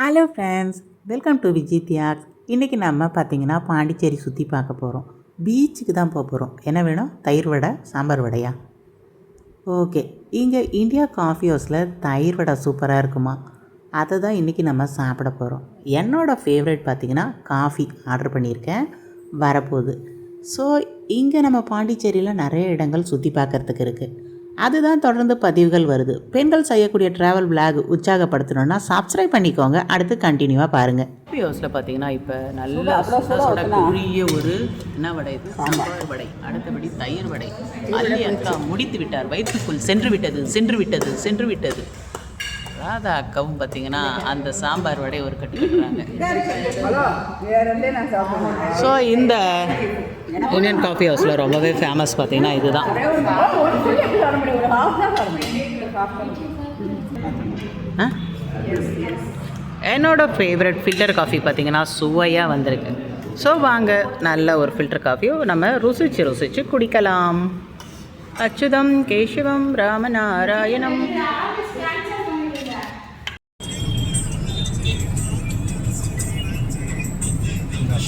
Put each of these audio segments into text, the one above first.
Hello friends welcome to Vijay talks இன்றைக்கி நம்ம பார்த்தீங்கன்னா பாண்டிச்சேரி சுற்றி பார்க்க போகிறோம் பீச்சுக்கு தான் போக போகிறோம் என்ன வேணும்? தயிர் வடை சாம்பார் வடையா? ஓகே இங்கே இந்தியா காஃபி ஹவுஸில் தயிர் வடை சூப்பராக இருக்குமா? அதை தான் இன்றைக்கி நம்ம சாப்பிட போகிறோம் என்னோடய ஃபேவரட் பார்த்திங்கன்னா காஃபி ஆர்டர் பண்ணியிருக்கேன். வரப்போகுது. ஸோ இங்கே நம்ம பாண்டிச்சேரியில் நிறைய இடங்கள் சுற்றி பார்க்குறதுக்கு இருக்குது அதுதான் தொடர்ந்து பதிவுகள் வருது. பெண்கள் செய்யக்கூடிய ட்ராவல் விளாக் உற்சாகப்படுத்தணும்னா சப்ஸ்கிரைப் பண்ணிக்கோங்க. அடுத்து கண்டினியூவாக பாருங்கள் ஹவுஸில் பார்த்தீங்கன்னா இப்போ நல்ல பெரிய ஒரு என்ன வடை இது சாம்பார் வடை. அடுத்தபடி தயிர் வடை. அல்லி அக்கா முடித்து விட்டார். வயிற்றுக்குள் சென்று விட்டது சென்று விட்டது சென்று விட்டது. ராதா அக்காவும் பார்த்தீங்கன்னா அந்த சாம்பார் வடை ஒரு கட்டு கட்டுறாங்க. ஸோ இந்த யூனியன் காஃபி ஹவுஸில் ரொம்பவே ஃபேமஸ் பார்த்தீங்கன்னா இதுதான். என்னோட ஃபேவரட் ஃபில்டர் காஃபி பார்த்தீங்கன்னா சுவையாக வந்திருக்கு. ஸோ வாங்க நல்ல ஒரு ஃபில்டர் காஃபியோ நம்ம ருசிச்சு ருசிச்சு குடிக்கலாம். அச்சுதம் கேசவம் ராமநாராயணம்.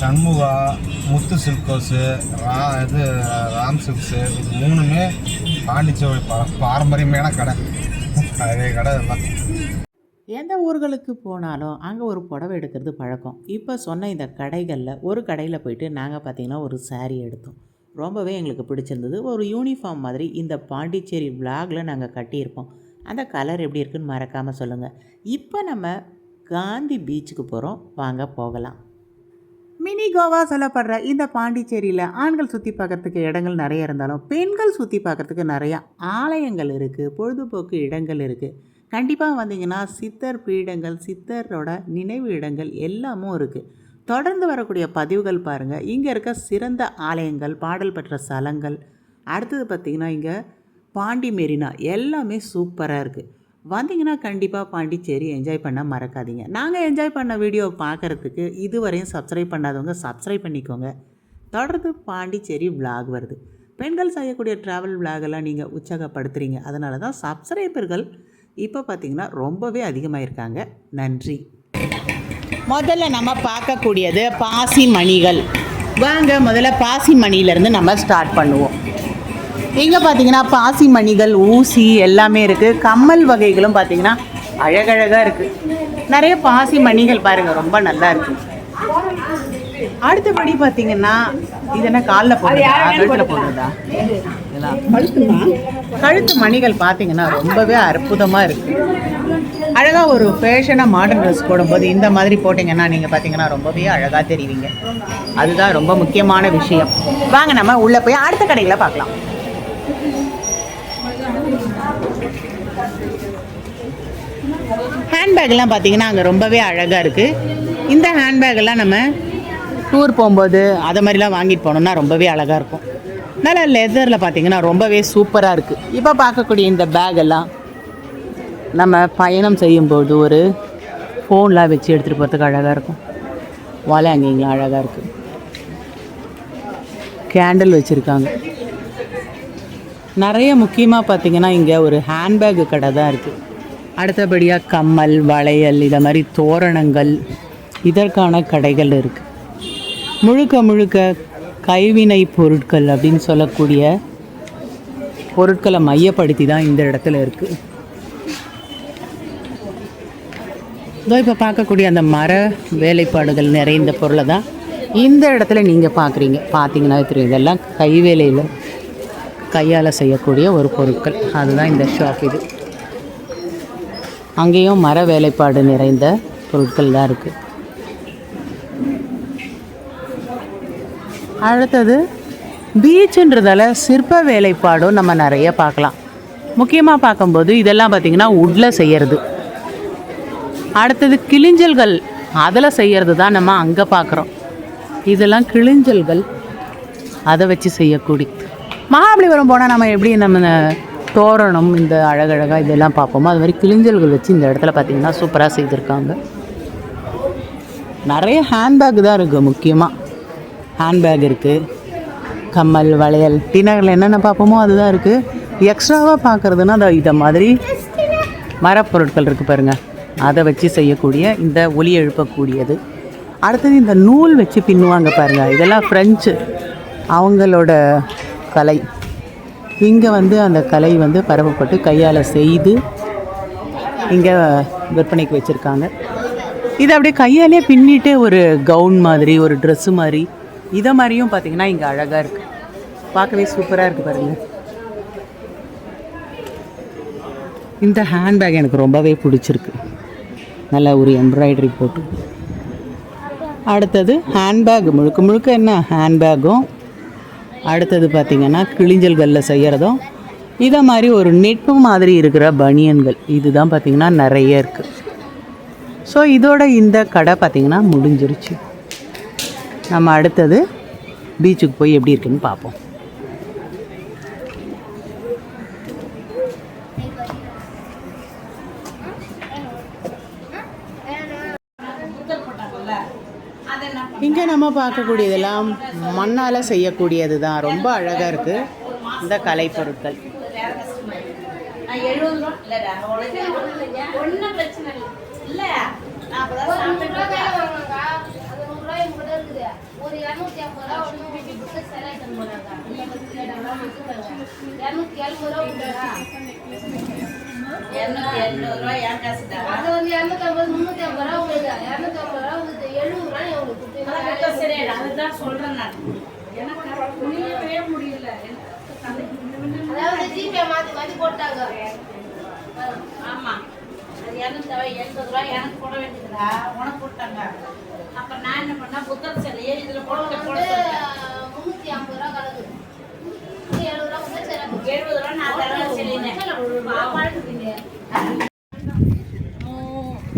சண்முகா முத்து சில்கோஸு ரா இது ராம் சில்க்ஸு இது மூணுமே பாண்டிச்சேரி பா பாரம்பரியமான கடை. பழைய கடை இதெல்லாம் எந்த ஊர்களுக்கு போனாலும் அங்கே ஒரு புடவை எடுக்கிறது பழக்கம். இப்போ சொன்ன இந்த கடைகளில் ஒரு கடையில் போயிட்டு நாங்கள் பார்த்தீங்கன்னா ஒரு சாரீ எடுத்தோம். ரொம்பவே எங்களுக்கு பிடிச்சிருந்தது. ஒரு யூனிஃபார்ம் மாதிரி இந்த பாண்டிச்சேரி விளாகில் நாங்கள் கட்டியிருப்போம். அந்த கலர் எப்படி இருக்குன்னு மறக்காமல் சொல்லுங்கள் இப்போ நம்ம காந்தி பீச்சுக்கு போகிறோம் வாங்க போகலாம். மினி கோவா சொல்லப்படுற இந்த பாண்டிச்சேரியில் ஆண்கள் சுற்றி பார்க்கறதுக்கு இடங்கள் நிறைய இருந்தாலும் பெண்கள் சுற்றி பார்க்கறதுக்கு நிறையா ஆலயங்கள் இருக்குது பொழுதுபோக்கு இடங்கள் இருக்குது கண்டிப்பாக வந்தீங்கன்னா சித்தர் பீடங்கள் சித்தரோட நினைவு இடங்கள் எல்லாமும் இருக்குது தொடர்ந்து வரக்கூடிய பதிவுகள் பாருங்கள் இங்கே இருக்க சிறந்த ஆலயங்கள் பாடல் பெற்ற ஸ்தலங்கள் அடுத்தது பார்த்திங்கன்னா இங்கே பாண்டி மெரினா எல்லாமே சூப்பராக இருக்குது வந்தீங்கன்னா கண்டிப்பாக பாண்டிச்சேரி என்ஜாய் பண்ண மறக்காதீங்க. நாங்கள் என்ஜாய் பண்ண வீடியோ பார்க்குறதுக்கு இதுவரையும் சப்ஸ்கிரைப் பண்ணாதவங்க சப்ஸ்கிரைப் பண்ணிக்கோங்க. தொடர்ந்து பாண்டிச்சேரி விளாக் வருது. பெண்கள் செய்யக்கூடிய ட்ராவல் விளாகெல்லாம் நீங்கள் உற்சாகப்படுத்துகிறீங்க அதனால தான் சப்ஸ்கிரைபர்கள் இப்போ பார்த்தீங்கன்னா ரொம்பவே அதிகமாயிருக்காங்க. நன்றி. முதல்ல நம்ம பார்க்கக்கூடியது பாசி மணிகள் வாங்க முதல்ல பாசி மணியிலேருந்து நம்ம ஸ்டார்ட் பண்ணுவோம். இங்கே பார்த்தீங்கன்னா பாசி மணிகள் ஊசி எல்லாமே இருக்குது கம்மல் வகைகளும் பார்த்தீங்கன்னா அழகழகாக இருக்குது நிறைய பாசி மணிகள் பாருங்கள் ரொம்ப நல்லா இருக்கு. அடுத்தபடி பார்த்தீங்கன்னா இது என்ன காலில் போடுறதா? கழுத்தில் போடுறதா? கழுத்து மணிகள் பார்த்தீங்கன்னா ரொம்பவே அற்புதமாக இருக்குது அழகாக ஒரு ஃபேஷனாக மாடர்ன் ட்ரெஸ் போடும்போது இந்த மாதிரி போட்டிங்கன்னா நீங்கள் பார்த்தீங்கன்னா ரொம்பவே அழகாக தெரிவிங்க. அதுதான் ரொம்ப முக்கியமான விஷயம். வாங்க நம்ம உள்ளே போய் அடுத்த கடைகளை பார்க்கலாம். ஹேண்ட்பேக்லாம் பார்த்தீங்கன்னா அங்கே ரொம்பவே அழகாக இருக்குது இந்த ஹேண்ட்பேக்கெல்லாம் நம்ம டூர் போகும்போது அதை மாதிரிலாம் வாங்கிட்டு போனோம்னா ரொம்பவே அழகாக இருக்கும். நல்லா லெதரில் பார்த்தீங்கன்னா ரொம்பவே சூப்பராக இருக்குது இப்போ பார்க்கக்கூடிய இந்த பேக் எல்லாம் நம்ம பயணம் செய்யும்போது ஒரு ஃபோன்லாம் வச்சு எடுத்துகிட்டு போகிறதுக்கு அழகாக இருக்கும். வாழை அங்கேங்களாம் அழகாக இருக்குது கேண்டில் வச்சுருக்காங்க. நிறைய முக்கியமாக பார்த்தீங்கன்னா இங்கே ஒரு ஹேண்ட்பேக் கடை தான் இருக்குது அடுத்தபடியாக கம்மல் வளையல் இதை மாதிரி தோரணங்கள் இதற்கான கடைகள் இருக்குது முழுக்க முழுக்க கைவினை பொருட்கள் அப்படின்னு சொல்லக்கூடிய பொருட்களை மையப்படுத்தி தான் இந்த இடத்துல இருக்குது இதோ இப்போ பார்க்கக்கூடிய அந்த மர வேலைப்பாடுகள் நிறைந்த பொருளை தான் இந்த இடத்துல நீங்கள் பார்க்குறீங்க பார்த்தீங்கன்னா தெரியும் இதெல்லாம் கைவேலையில் கையால் செய்யக்கூடிய ஒரு பொருட்கள். அதுதான் இந்த ஷாப் இது. அங்கேயும் மர வேலைப்பாடு நிறைந்த பொருட்கள் தான் இருக்குது அடுத்தது பீச்சுன்றதால சிற்ப வேலைப்பாடும் நம்ம நிறைய பார்க்கலாம். முக்கியமாக பார்க்கும்போது இதெல்லாம் பார்த்திங்கன்னா உட்டில் செய்கிறது அடுத்தது கிளிஞ்சல்கள் அதில் செய்யறது தான் நம்ம அங்கே பார்க்குறோம். இதெல்லாம் கிளிஞ்சல்கள் அதை வச்சு செய்யக்கூடிய மகாபலிபுரம் போனால் நம்ம எப்படி நம்ம தோரணம் இந்த அழகழகாக இதெல்லாம் பார்ப்போமோ? அது மாதிரி கிளிஞ்சல்கள் வச்சு இந்த இடத்துல பார்த்திங்கன்னா சூப்பராக செய்திருக்காங்க. நிறைய ஹேண்ட்பேக் தான் இருக்குது முக்கியமாக ஹேண்ட்பேக் இருக்குது கம்மல் வளையல் டிநகரில் என்னென்ன பார்ப்போமோ அதுதான் இருக்குது எக்ஸ்ட்ராவாக பார்க்குறதுன்னா அதை இதை மாதிரி மரப்பொருட்கள் இருக்குது பாருங்கள் அதை வச்சு செய்யக்கூடிய இந்த ஒலி எழுப்பக்கூடியது. அடுத்தது இந்த நூல் வச்சு பின்னுவாங்க பாருங்கள் இதெல்லாம் ஃப்ரெஞ்சு அவங்களோட கலை. இங்கே வந்து அந்த கலை வந்து பரவப்பட்டு கையால் செய்து இங்கே விற்பனைக்கு வச்சுருக்காங்க. இது அப்படியே கையாலே பின்னிட்டு ஒரு கவுன் மாதிரி ஒரு ட்ரெஸ்ஸு மாதிரி இதை மாதிரியும் பார்த்தீங்கன்னா இங்கே அழகாக இருக்குது பார்க்கவே சூப்பராக இருக்குது பாருங்கள் இந்த ஹேண்ட்பேக் எனக்கு ரொம்பவே பிடிச்சிருக்கு. நல்ல ஒரு எம்ப்ராய்டரி போட்டு. அடுத்தது ஹேண்ட்பேக் முழுக்க முழுக்க என்ன ஹேண்ட்பேக்கும் அடுத்தது பார்த்திங்கன்னா கிழிஞ்சல்களில் செய்கிறதும் இதை மாதிரி ஒரு நெட்டு மாதிரி இருக்கிற பனியன்கள் இதுதான் பார்த்திங்கன்னா நிறைய இருக்குது ஸோ இதோட இந்த கடை பார்த்திங்கன்னா முடிஞ்சிருச்சு. நம்ம அடுத்தது பீச்சுக்கு போய் எப்படி இருக்குன்னு பார்ப்போம் இங்கே நம்ம பார்க்கக்கூடியதெல்லாம் மண்ணால் செய்யக்கூடியது தான் ரொம்ப அழகாக இருக்குது இந்த கலைப்பொருட்கள். ஒரு இரநூத்தி ஐம்பது ரூபா ஒன்று இரநூத்தி எழுபது ரூபா அது வந்து இரநூத்தி ஐம்பது முந்நூற்றி ஐம்பது ரூபா உங்களுக்கு இரநூத்தி ஐம்பது ரூபா உங்களுக்கு எழுபது ரூபா உங்களுக்கு கொடுத்தா சரி, அதுதான் நான். எனக்கு முடியல. அதாவது ஜிபே மாற்றி மாற்றி போட்டாங்க ஆமா. அது இரநூத்தி ஐம்பது, எண்பது ரூபாய் எனக்கு போட வேண்டியதுடா. உனக்கு போட்டாங்க. அப்ப நான் என்ன பண்ணேன், புத்தர் சிலையை இதுல போட. முந்நூற்றி ஐம்பது ரூபா கணக்கு நூற்றி எழுபது ரூபா கொடுத்தா சரி அப்போ எழுபது ரூபாய் நான் தரேன் சொல்லினேன்.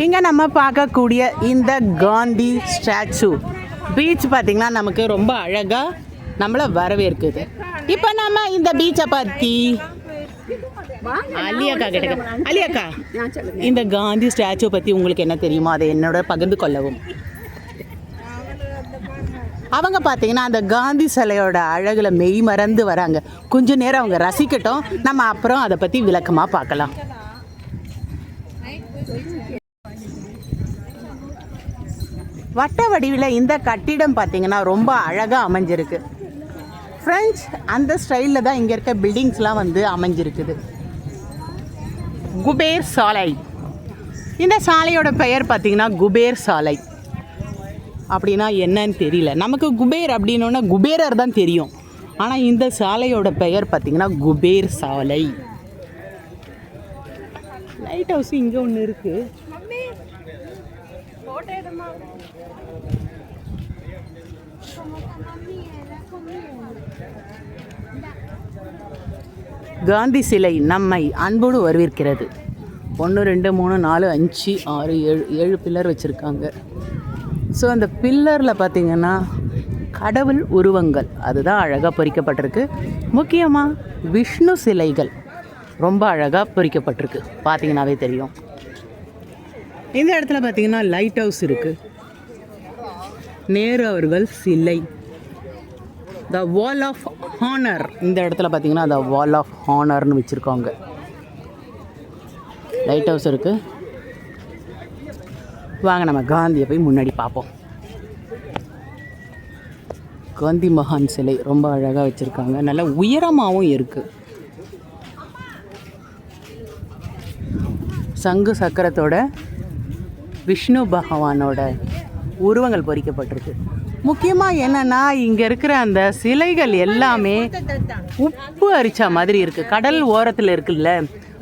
இங்கே நம்ம பார்க்கக்கூடிய இந்த காந்தி ஸ்டாச்சு. பீச் பார்த்திங்கன்னா நமக்கு ரொம்ப அழகாக நம்மளை வரவேற்குது. இப்போ நம்ம இந்த பீச்சை பற்றி அலியாக்கா கிட்ட அலியாக்கா இந்த காந்தி ஸ்டாச்சு பற்றி உங்களுக்கு என்ன தெரியுமோ அதை என்னோட பகிர்ந்து கொள்ளவும். அவங்க பார்த்தீங்கன்னா அந்த காந்தி சிலையோட அழகில் மெய் மறந்து வராங்க. கொஞ்ச நேரம் அவங்க ரசிக்கட்டும். நம்ம அப்புறம் அதை பற்றி விளக்கமாக பார்க்கலாம். வட்ட வடிவில் இந்த கட்டிடம் பார்த்தீங்கன்னா ரொம்ப அழகாக அமைஞ்சிருக்கு. ஃப்ரெஞ்ச் அந்த ஸ்டைலில் தான் இங்கே இருக்க பில்டிங்ஸ்லாம் வந்து அமைஞ்சிருக்குது. குபேர் சாலை. இந்த சாலையோட பெயர் பார்த்தீங்கன்னா குபேர் சாலை. அப்படின்னா என்னன்னு தெரியல. நமக்கு குபேர் அப்படின்னோன்னா குபேரர் தான் தெரியும். ஆனால் இந்த சாலையோட பெயர் பார்த்தீங்கன்னா குபேர் சாலை. லைட் ஹவுஸ் இங்கே ஒன்று இருக்குது காந்தி சிலை நம்மை அன்போடு வரவேற்கிறது. ஒன்று ரெண்டு மூணு நாலு அஞ்சு ஆறு ஏழு ஏழு பில்லர் வச்சுருக்காங்க. ஸோ அந்த பில்லரில் பார்த்திங்கன்னா கடவுள் உருவங்கள். அதுதான் அழகாக பொறிக்கப்பட்டிருக்கு. முக்கியமாக விஷ்ணு சிலைகள். ரொம்ப அழகாக பொறிக்கப்பட்டிருக்கு. பார்த்தீங்கன்னாவே தெரியும். இந்த இடத்துல பார்த்தீங்கன்னா லைட் ஹவுஸ் இருக்குது நேரு அவர்கள் சிலை. த வால் ஆஃப் ஹானர் இந்த இடத்துல பார்த்தீங்கன்னா த வால் ஆஃப் ஹானர்னு வச்சுருக்காங்க. லைட் ஹவுஸ் இருக்குது வாங்க நம்ம காந்தியை போய் முன்னாடி பார்ப்போம். காந்தி மகான் சிலை ரொம்ப அழகாக வச்சுருக்காங்க. நல்ல உயரமாகவும் இருக்குது சங்கு சக்கரத்தோட விஷ்ணு பகவானோட உருவங்கள் பொறிக்கப்பட்டிருக்கு. முக்கியமாக என்னென்னா இங்கே இருக்கிற அந்த சிலைகள் எல்லாமே உப்பு அரிச்சா மாதிரி இருக்குது கடல் ஓரத்தில் இருக்குல்ல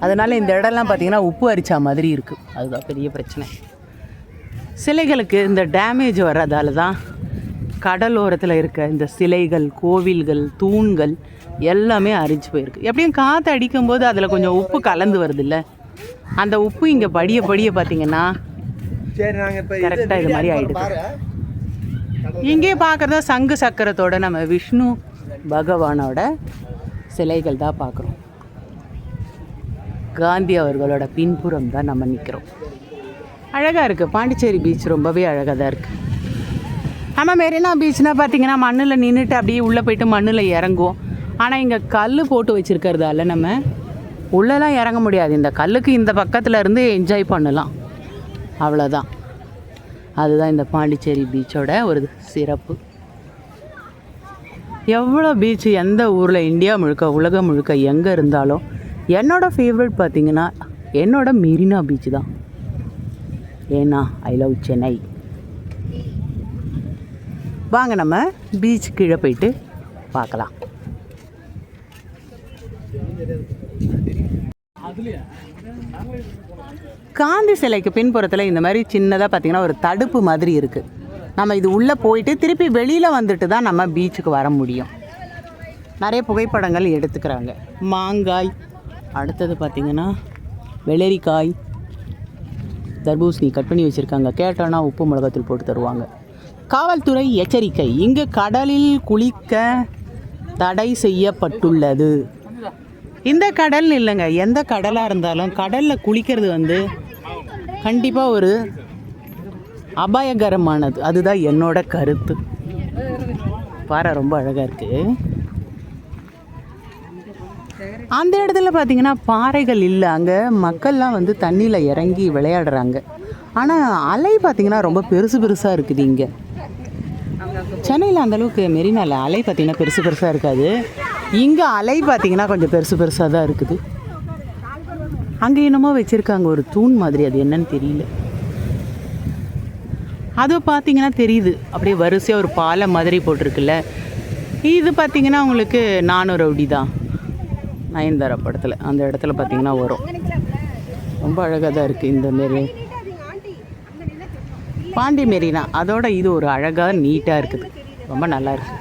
அதனால் இந்த இடம்லாம் பார்த்தீங்கன்னா உப்பு அரிச்சா மாதிரி இருக்குது அதுதான் பெரிய பிரச்சனை. சிலைகளுக்கு இந்த டேமேஜ் வர்றதால தான் கடல் ஓரத்தில் இருக்க இந்த சிலைகள் கோவில்கள் தூண்கள் எல்லாமே அரிச்சு போயிருக்கு. எப்படியும் காற்று அடிக்கும்போது அதில் கொஞ்சம் உப்பு கலந்து வருதுல்ல? அந்த உப்பு இங்கே படிய படிய பார்த்தீங்கன்னா சரி நாங்கள் இப்போ கரெக்டாக இது மாதிரி ஆயிடுது. இங்கே பார்க்குறத சங்கு சக்கரத்தோட நம்ம விஷ்ணு பகவானோட சிலைகள் தான் பார்க்குறோம் காந்தி அவர்களோட பின்புறம் தான் நம்ம நிற்கிறோம் அழகாக இருக்குது பாண்டிச்சேரி பீச் ரொம்பவே அழகாக தான் இருக்குது நம்ம மெரினா பீச்னா பார்த்தீங்கன்னா மண்ணில் நின்றுட்டு அப்படியே உள்ளே போயிட்டு மண்ணில் இறங்குவோம். ஆனால் இங்கே கல் போட்டு வச்சுருக்கிறதால நம்ம உள்ளெல்லாம் இறங்க முடியாது. இந்த கல்லுக்கு இந்த பக்கத்தில் இருந்து என்ஜாய் பண்ணலாம். அவ்வளோதான் அதுதான் இந்த பாண்டிச்சேரி பீச்சோட ஒரு சிறப்பு. எவ்வளோ பீச் எந்த ஊரில் இந்தியா முழுக்க உலகம் முழுக்க எங்கே இருந்தாலும் என்னோடய ஃபேவரட் பார்த்திங்கன்னா என்னோடய மெரினா பீச் தான். ஏன்னா ஐ லவ் சென்னை வாங்க நம்ம பீச் கீழே போயிட்டு பார்க்கலாம். காந்தி சிலைக்கு பின்புறத்தில் இந்த மாதிரி சின்னதாக பார்த்தீங்கன்னா ஒரு தடுப்பு மாதிரி இருக்குது நம்ம இது உள்ளே போயிட்டு திருப்பி வெளியில் வந்துட்டு தான் நம்ம பீச்சுக்கு வர முடியும். நிறைய புகைப்படங்கள் எடுத்துக்கிறாங்க. மாங்காய் அடுத்தது பார்த்திங்கன்னா வெள்ளரிக்காய் தர்பூசணி கட் பண்ணி வச்சுருக்காங்க. கேட்டோன்னா உப்பு மிளகாத்தூள் போட்டு தருவாங்க. காவல்துறை எச்சரிக்கை. இங்கு கடலில் குளிக்க தடை செய்யப்பட்டுள்ளது. இந்த கடல் இல்லைங்க. எந்த கடலாக இருந்தாலும் கடலில் குளிக்கிறது வந்து கண்டிப்பாக ஒரு அபாயகரமானது. அதுதான் என்னோட கருத்து. பாறை ரொம்ப அழகாக இருக்குது அந்த இடத்துல பார்த்தீங்கன்னா பாறைகள் இல்லை. அங்கே மக்கள்லாம் வந்து தண்ணியில் இறங்கி விளையாடுறாங்க. ஆனால் அலை பார்த்தீங்கன்னா ரொம்ப பெருசு பெருசாக இருக்குது இங்கே. சென்னையில் அந்த அளவுக்கு அலை பார்த்தீங்கன்னா பெருசு பெருசாக இருக்காது. இங்கே அலை பார்த்தீங்கன்னா கொஞ்சம் பெருசு பெருசாக தான் இருக்குது. அங்கே என்னமோ வச்சுருக்காங்க. ஒரு தூண் மாதிரி. அது என்னன்னு தெரியல. அது பார்த்தீங்கன்னா தெரியுது. அப்படியே வரிசையாக ஒரு பாலம் மாதிரி போட்டிருக்குல்ல. இது பார்த்திங்கன்னா உங்களுக்கு நானூறு ரவுடி தான். நயன்தாரா படத்தில். அந்த இடத்துல பார்த்தீங்கன்னா வரும். ரொம்ப அழகாக தான் இருக்குது இந்த மாரி. பாண்டி மெரினா. அதோட இது ஒரு அழகாக நீட்டாக இருக்குது. ரொம்ப நல்லா இருக்கு.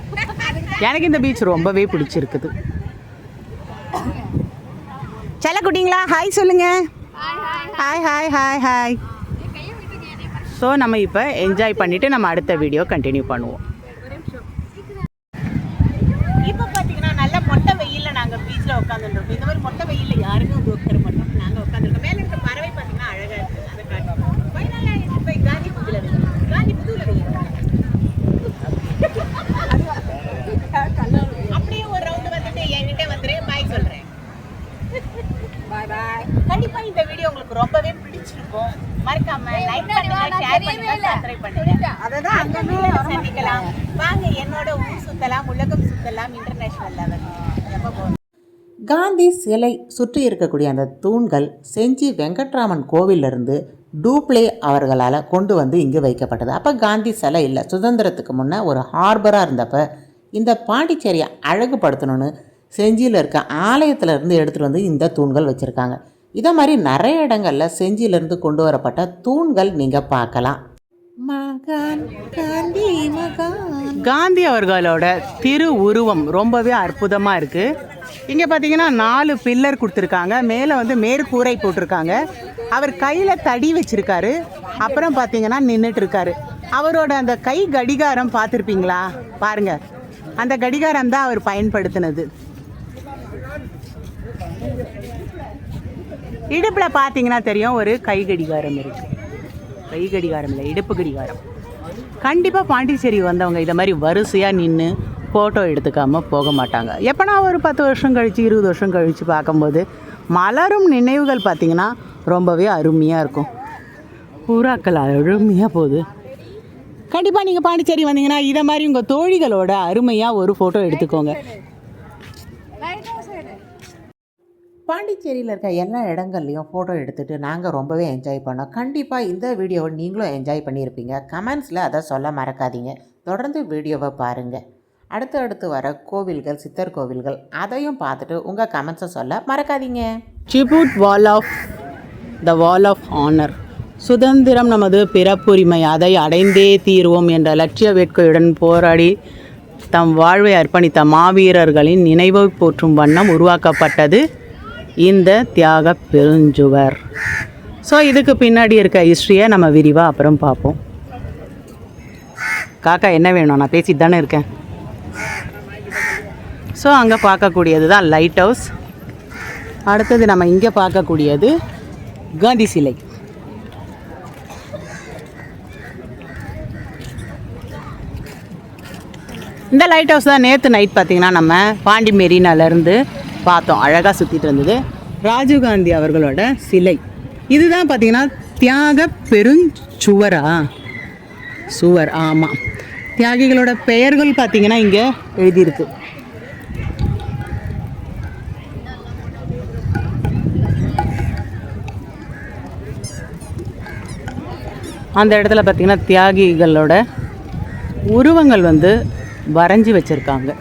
எனக்கு இந்த பீச் ரொம்பவே பிடிச்சிருக்குது. செல்லக்குட்டிங்களா ஹாய் சொல்லுங்க. Hi hi hi hi so நம்ம இப்போ என்ஜாய் பண்ணிவிட்டு நம்ம அடுத்த வீடியோ கண்டினியூ பண்ணுவோம் இப்போ பார்த்தீங்கன்னா நல்ல மொட்டை வெயிலில் நாங்கள் பீச்சில் உட்காந்துருக்கோம் இந்த மாதிரி மொட்டை வெயிலில் யாருமே வந்து உட்கார மாட்டோம் நாங்கள் உட்காந்துருக்கோம் மேலே இருக்க பறவை பார்த்தீங்கன்னா அழகாக இருக்குது அதை காட்டுவோம் ஃபைனலாக இது போய் காந்தி புதுல வெயில் காந்தி புதுல வெயில் அப்படியே ஒரு ரவுண்டு வந்துட்டு என்கிட்ட வந்துரு பாய் சொல்கிறேன் பாய் பாய் கண்டிப்பாக இந்த வீடியோ உங்களுக்கு ரொம்பவே பிடிச்சிருக்கும் மறக்காம லைக் பண்ணுங்க ஷேர் பண்ணுங்க சப்ஸ்கிரைப் பண்ணுங்க அததான் அங்க சந்திக்கலாம் வாங்க என்னோட ஊர் சுத்தலாம் உலகம் சுத்தலாம் இன்டர்நேஷனல் லெவல் ரொம்ப போதும் காந்தி சிலை சுற்றி இருக்கக்கூடிய அந்த தூண்கள் செஞ்சி வெங்கட்ராமன் கோவிலிருந்து டூப்ளே அவர்களால் கொண்டு வந்து இங்கு வைக்கப்பட்டது. அப்போ காந்தி சிலை இல்லை. சுதந்திரத்துக்கு முன்னே ஒரு ஹார்பராக இருந்தப்போ இந்த பாண்டிச்சேரியை அழகுபடுத்தணும்னு செஞ்சியில் இருக்க ஆலயத்திலேருந்து எடுத்துகிட்டு வந்து இந்த தூண்கள் வச்சுருக்காங்க. இதை மாதிரி நிறைய இடங்களில் செஞ்சியிலேருந்து கொண்டு வரப்பட்ட தூண்கள் நீங்கள் பார்க்கலாம். காந்தி காந்தி அவர்களோட திரு உருவம் ரொம்பவே அற்புதமாக இருக்குது இங்கே பார்த்தீங்கன்னா நாலு பில்லர் கொடுத்துருக்காங்க. மேலே வந்து மேற்கூரை போட்டிருக்காங்க. அவர் கையில் தடி வச்சிருக்காரு. அப்புறம் பார்த்தீங்கன்னா நின்றுட்டுருக்காரு அவரோட அந்த கை கடிகாரம் பார்த்துருப்பீங்களா பாருங்க. அந்த கடிகாரம் தான் அவர் பயன்படுத்தினது. இடுப்பில் பார்த்தீங்கன்னா தெரியும் ஒரு கை கடிகாரம் இருக்குது கை கடிகாரம் இல்லை இடுப்பு கடிகாரம். கண்டிப்பாக பாண்டிச்சேரி வந்தவங்க இதை மாதிரி வரிசையாக நின்று ஃபோட்டோ எடுத்துக்காமல் போக மாட்டாங்க. எப்போனா ஒரு பத்து வருஷம் கழித்து இருபது வருஷம் கழித்து பார்க்கும்போது மலரும் நினைவுகள் பார்த்திங்கன்னா ரொம்பவே அருமையாக இருக்கும். புறாக்கள் அருமையாக போகுது. கண்டிப்பாக நீங்கள் பாண்டிச்சேரி வந்தீங்கன்னா இதை மாதிரி உங்கள் தோழிகளோட அருமையாக ஒரு ஃபோட்டோ எடுத்துக்கோங்க. பாண்டிச்சேரியில் இருக்க எல்லா இடங்கள்லையும் ஃபோட்டோ எடுத்துகிட்டு நாங்கள் ரொம்பவே என்ஜாய் பண்ணோம். கண்டிப்பாக இந்த வீடியோவை நீங்களும் என்ஜாய் பண்ணியிருப்பீங்க. கமெண்ட்ஸில் அதை சொல்ல மறக்காதீங்க. தொடர்ந்து வீடியோவை பாருங்கள் அடுத்து அடுத்து வர கோவில்கள் சித்தர் கோவில்கள் அதையும் பார்த்துட்டு உங்கள் கமெண்ட்ஸை சொல்ல மறக்காதீங்க. Tribute wall of the wall of honour சுதந்திரம் நமது பிறப்புரிமை. அதை அடைந்தே தீர்வோம் என்ற லட்சிய வேட்கையுடன் போராடி தம் வாழ்வை அர்ப்பணித்த மாவீரர்களின் நினைவை போற்றும் வண்ணம் உருவாக்கப்பட்டது. இந்த தியாக பெருஞ்சுவர். ஸோ இதுக்கு பின்னாடி இருக்க ஹிஸ்ட்ரியை நம்ம விரிவாக அப்புறம் பார்ப்போம். காக்கா என்ன வேணும்? நான் பேசிட்டு தானே இருக்கேன். ஸோ அங்கே பார்க்கக்கூடியது தான் லைட் ஹவுஸ் அடுத்தது நம்ம இங்கே பார்க்கக்கூடியது காந்தி சிலை. இந்த லைட் ஹவுஸ் தான் நேற்று நைட் பார்த்தீங்கன்னா நம்ம பாண்டி மெரினாலேருந்து பார்த்தோம் அழகாக சுற்றிட்டு இருந்தது. ராஜீவ்காந்தி அவர்களோட சிலை. இதுதான் பார்த்தீங்கன்னா தியாக பெருஞ்சுவரா சுவர்? ஆமாம் தியாகிகளோட பெயர்கள் பார்த்தீங்கன்னா இங்கே எழுதியிருக்கு. அந்த இடத்துல பார்த்தீங்கன்னா தியாகிகளோட உருவங்கள் வந்து வரைஞ்சி வச்சுருக்காங்க.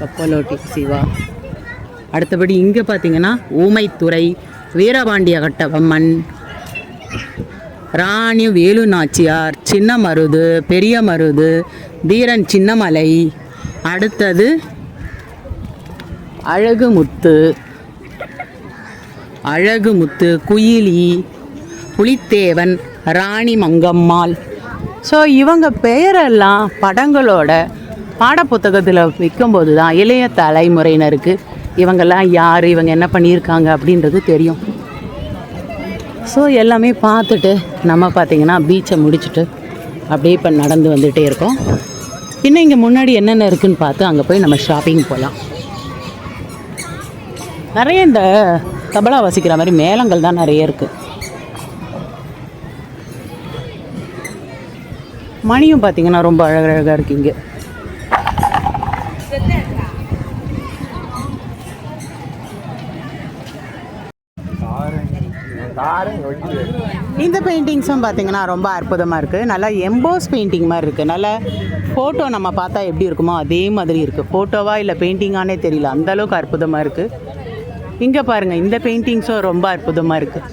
கப்பலோட்டி சிவா அடுத்தபடி இங்கே பார்த்தீங்கன்னா ஊமைத்துறை வீரபாண்டிய கட்டபொம்மன் ராணி வேலு நாச்சியார் சின்ன மருது பெரிய மருது தீரன் சின்னமலை அடுத்தது அழகுமுத்து அழகுமுத்து குயிலி புலித்தேவன் ராணி மங்கம்மாள். ஸோ இவங்க பெயரெல்லாம் படங்களோட பாடப்புத்தகத்தில் விற்கும்போது தான் இளைய தலைமுறையினருக்கு இவங்கெல்லாம் யார்? இவங்க என்ன பண்ணியிருக்காங்க அப்படின்றது தெரியும். ஸோ எல்லாமே பார்த்துட்டு நம்ம பார்த்திங்கன்னா பீச்சை முடிச்சுட்டு அப்படியே இப்போ நடந்து வந்துகிட்டே இருக்கோம். இன்னும் இங்கே முன்னாடி என்னென்ன இருக்குன்னு பார்த்து அங்கே போய் நம்ம ஷாப்பிங் போகலாம் நிறைய இந்த தபலா வசிக்கிற மாதிரி மேளங்கள் தான் நிறைய இருக்குது மணியும் பார்த்தீங்கன்னா ரொம்ப அழகழகாக இருக்குது இங்கே இந்த பெயிண்டிங்ஸும் பார்த்தீங்கன்னா ரொம்ப அற்புதமாக இருக்குது நல்லா எம்போஸ் பெயிண்டிங் மாதிரி இருக்குது நல்லா ஃபோட்டோ நம்ம பார்த்தா எப்படி இருக்குமோ அதே மாதிரி இருக்குது ஃபோட்டோவா இல்லை பெயிண்டிங்கானே தெரியல. அந்த அளவுக்கு அற்புதமாக இருக்குது இங்கே பாருங்கள் இந்த பெயிண்டிங்ஸும் ரொம்ப அற்புதமாக இருக்குது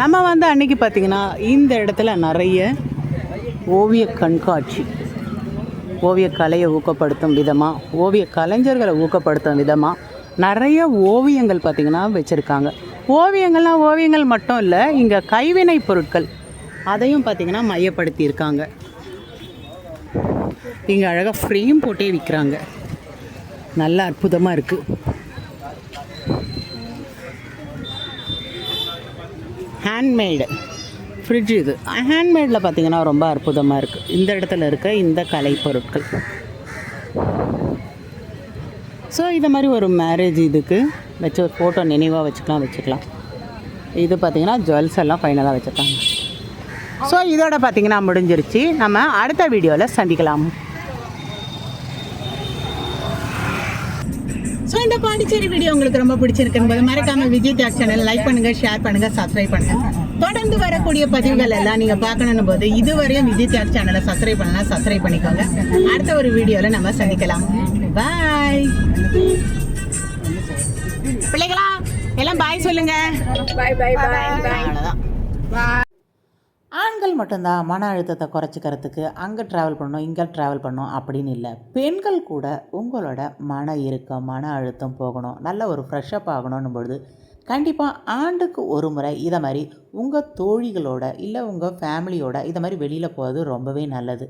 நம்ம வந்து அன்னைக்கு பார்த்திங்கன்னா இந்த இடத்துல நிறைய ஓவிய கண்காட்சி ஓவிய கலையை ஊக்கப்படுத்தும் விதமாக ஓவிய கலைஞர்களை ஊக்கப்படுத்தும் விதமாக நிறைய ஓவியங்கள் பார்த்திங்கன்னா வச்சுருக்காங்க. ஓவியங்கள்லாம் ஓவியங்கள் மட்டும் இல்லை இங்கே கைவினை பொருட்கள் அதையும் பார்த்திங்கன்னா மையப்படுத்தியிருக்காங்க. இங்கே அழகாக ஃப்ரேம் போட்டே விற்கிறாங்க நல்ல அற்புதமாக இருக்குது ஹேண்ட்மேடு ஃப்ரிட்ஜ் இது. ஹேண்ட்மேடில் பார்த்தீங்கன்னா ரொம்ப அற்புதமாக இருக்குது இந்த இடத்துல இருக்க இந்த கலை பொருட்கள். ஸோ இதை மாதிரி ஒரு மேரேஜ் இதுக்கு வச்சு ஒரு ஃபோட்டோ நினைவாக வச்சுக்கலாம் வச்சுக்கலாம். இது பார்த்திங்கன்னா ஜுவல்ஸ் எல்லாம் ஃபைனலாக வச்சுருக்காங்க. ஸோ இதோட பார்த்திங்கன்னா முடிஞ்சிருச்சு. நம்ம அடுத்த வீடியோவில் சந்திக்கலாம். ஸோ இந்த பாண்டிச்சேரி வீடியோ உங்களுக்கு ரொம்ப பிடிச்சிருக்கும் போது மறக்காம விஜய் டாக் சேனல் லைக் பண்ணுங்க ஷேர் பண்ணுங்க சப்ஸ்கிரைப் பண்ணுங்க. தொடர்ந்து வரக்கூடிய பதிவுகள் எல்லாம் நீங்க பார்க்கணும் போது இதுவரையும் விஜய் டாக் சேனலை சப்ஸ்கிரைப் பண்ணலாம் சப்ஸ்கிரைப் பண்ணிக்கோங்க. அடுத்த ஒரு வீடியோவில் நம்ம சந்திக்கலாம். பாய் எல்லாம் பாய் சொல்லுங்க. பாய் பாய் பாய் அவ்வளோதான் ஆண்கள் மட்டும்தான் மன அழுத்தத்தை குறைச்சிக்கிறதுக்கு அங்கே ட்ராவல் பண்ணணும் இங்கே ட்ராவல் பண்ணணும் அப்படின்னு இல்லை. பெண்கள் கூட உங்களோட மன இறுக்கம் மன அழுத்தம் போகணும். நல்ல ஒரு ஃப்ரெஷ்அப் ஆகணும்னு பொழுது கண்டிப்பாக ஆண்டுக்கு ஒரு முறை இதை மாதிரி உங்கள் தோழிகளோட இல்லை உங்கள் ஃபேமிலியோட இதை மாதிரி வெளியில் போகிறது ரொம்பவே நல்லது.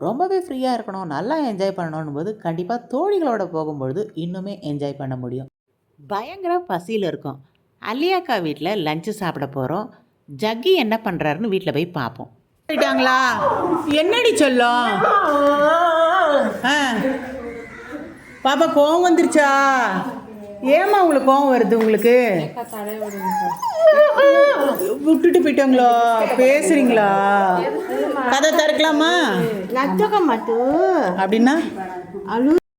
ரொம்பவே ஃப்ரீயாக இருக்கணும் நல்லா என்ஜாய் பண்ணணும் போது கண்டிப்பாக தோழிகளோட போகும்பொழுது இன்னுமே என்ஜாய் பண்ண முடியும். பயங்கர பசியில் இருக்கும். அல்லியாக்கா வீட்டில் லஞ்சு சாப்பிட போகிறோம் ஜக்கி என்ன பண்ணுறாருன்னு வீட்டில் போய் பார்ப்போம் போயிட்டாங்களா? என்னடி சொல்லும்? ஆ. பாப்பா கோவம் வந்துருச்சா? ஏமா உங்களுக்கு கோவம் வருது உங்களுக்கு? விட்டுட்டு போயிட்டாங்களா? பேசுறீங்களா? கதை திறக்கலாமா? நச்சக்க மாட்டு அப்படின்னா?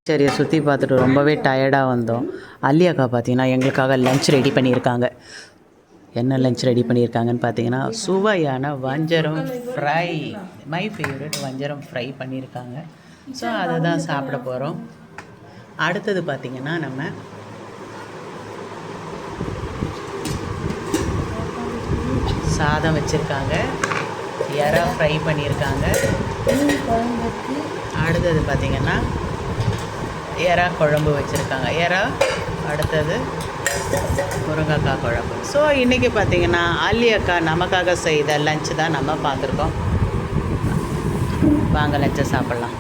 சரியா சுற்றி பார்த்துட்டு ரொம்பவே டயர்டாக வந்தோம். அல்லி அக்கா பார்த்தீங்கன்னா எங்களுக்காக லஞ்ச் ரெடி பண்ணியிருக்காங்க. என்ன லஞ்ச் ரெடி பண்ணியிருக்காங்கன்னு பார்த்தீங்கன்னா சுவையான வஞ்சரம் ஃப்ரை மை ஃபேவரட் வஞ்சரம் ஃப்ரை பண்ணியிருக்காங்க. ஸோ அதை தான் சாப்பிட போகிறோம் அடுத்தது பார்த்திங்கன்னா நம்ம சாதம் வச்சுருக்காங்க. எறா ஃப்ரை பண்ணியிருக்காங்க. அடுத்தது பார்த்திங்கன்னா எறா குழம்பு வச்சுருக்காங்க. எறா அடுத்தது முருங்கைக்காய் குழம்பு. ஸோ இன்றைக்கி பார்த்தீங்கன்னா அல்லி அக்கா நமக்காக செய்த லஞ்சு தான் நம்ம பார்த்துருக்கோம். வாங்க லஞ்சை சாப்பிட்லாம்.